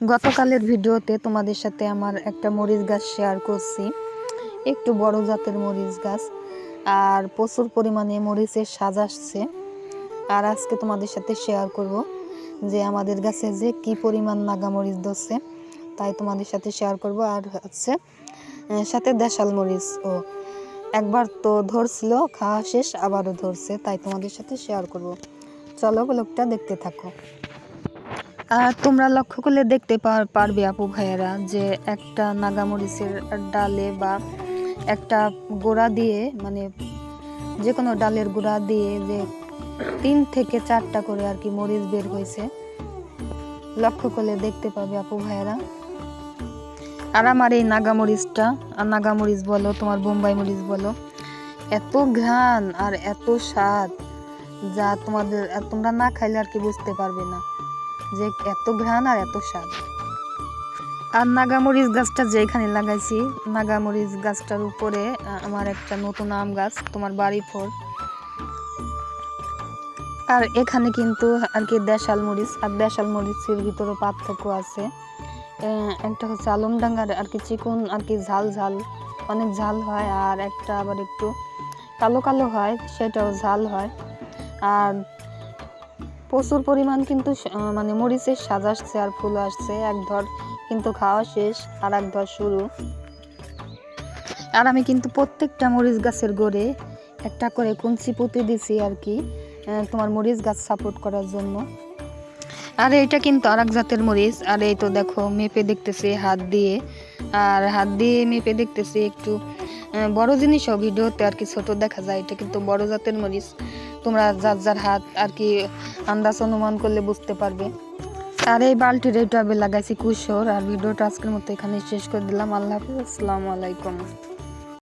গতকালের ভিডিওতে তোমাদের সাথে আমার একটা মরিচ গাছ শেয়ার করছি। একটু বড় জাতের মরিচ গাছ। আর প্রচুর পরিমাণে মরিচের সাজ আসছে। আর আজকে তোমাদের সাথে শেয়ার করব যে আমাদের গাছে যে কি পরিমাণ নাগা মরিচ ধরছে, তাই তোমাদের সাথে শেয়ার করব। আর হচ্ছে সাথে দেশাল মরিচ ও। একবার তো ধরছিল, খাওয়া শেষ, আবারও ধরছে, তাই তোমাদের সাথে শেয়ার করব। চলো, ব্লগটা দেখতে থাকো। তোমরা লক্ষ্য করলে দেখতে পার- পারবে আপু ভাইয়েরা যে একটা নাগামরিচের ডালে বা একটা গোড়া দিয়ে মানে যে কোনো ডালের গোড়া দিয়ে যে তিন থেকে চারটা করে আর কি মরিচ বের হয়েছে। লক্ষ্য করলে দেখতে পাবে আপু ভাইয়েরা। আর আমার এই নাগামরিচটা, আর নাগামরিচ বলো, তোমার বোম্বাই মরিচ বলো, এত ঘ্রাণ আর এত স্বাদ যা তোমাদের তোমরা না খাইলে আর কি বুঝতে পারবে না। যে এত ঘ্রাণ আর এত স্বাদ। আর নাগামরিচ গাছটা যেখানে লাগাইছি, নাগামরিচ গাছটার উপরে আমার একটা নতুন আম গাছ, তোমার বাড়ি ফোর। আর এখানে কিন্তু আর কি দেশাল মরিচ, আর দেশাল মরিচের ভিতরে পার্থক্য আছে। একটা হচ্ছে আলমডাঙ্গার আর কি চিকন আর কি ঝাল ঝাল, অনেক ঝাল হয়, আর একটা আবার একটু কালো কালো হয়, সেটাও ঝাল হয়। আর প্রচুর পরিমাণ কিন্তু মানে মরিচের সাজ আসছে আর ফুল আসছে। এক ধর কিন্তু খাওয়া শেষ, আর এক ধর শুরু। আর আমি কিন্তু প্রত্যেকটা মরিচ গাছের গোড়ে একটা করে কুঞ্চি পুঁতে দিছি আর কি তোমার মরিচ গাছ সাপোর্ট করার জন্য। আর এটা কিন্তু আর এক জাতের মরিচ, আর এই তো দেখো মেপে দেখতেছি হাত দিয়ে। আর হাত দিয়ে মেপে দেখতেছি একটু বড় জিনিসও ভিডিওতে আর কি ছোট দেখা যায়, এটা কিন্তু বড় জাতের মরিচ। তোমরা যার যার হাত আর কি আন্দাজ অনুমান করলে বুঝতে পারবে। আর এই বালটির এই টবে লাগাইছি কুশোর, আর ভিডিওটা আজকের মতো এখানে শেষ করে দিলাম। আল্লাহ হাফিজ। আসসালামু আলাইকুম।